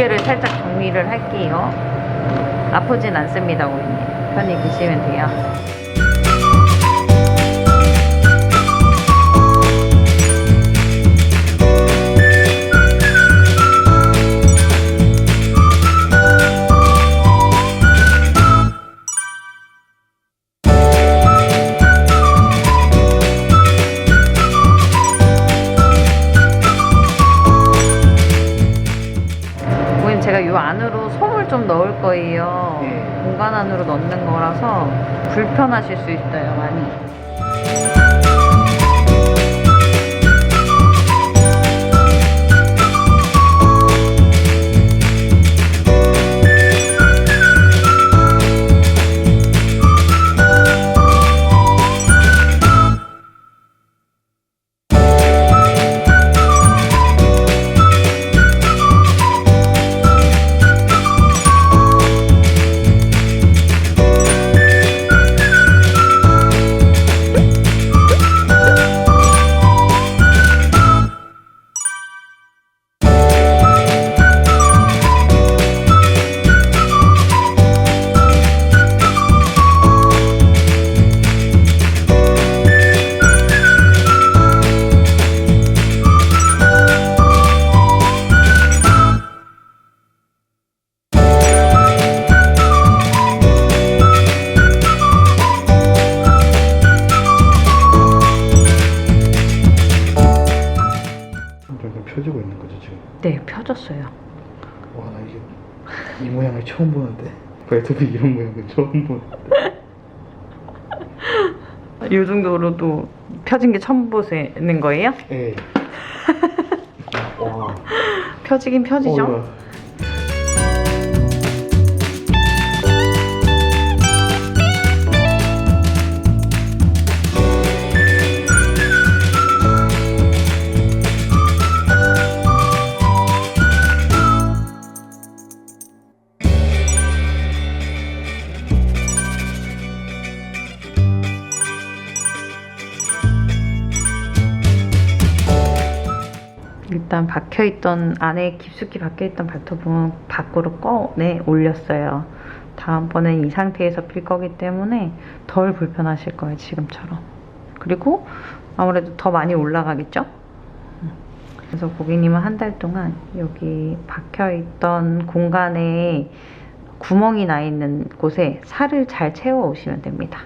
두께를 살짝 정리를 할게요. 아프진 않습니다, 고객님. 편히 드시면 돼요. 제가 이 안으로 솜을 좀 넣을 거예요. 네. 공간 안으로 넣는 거라서 불편하실 수 있어요, 많이. 네, 펴졌어요. 와 나 이게 이 모양을 처음 보는데 발톱이 이런 모양을 처음 보는데. 이 정도로도 펴진 게 처음 보시는 거예요? 예. 와. 펴지긴 펴지죠? 어 일단 박혀있던 안에 깊숙이 박혀있던 발톱은 밖으로 꺼내 올렸어요. 다음번엔 이 상태에서 필 거기 때문에 덜 불편하실 거예요, 지금처럼. 그리고 아무래도 더 많이 올라가겠죠? 음. 그래서 고객님은 한 달 동안 여기 박혀있던 공간에 구멍이 나 있는 곳에 살을 잘 채워 오시면 됩니다.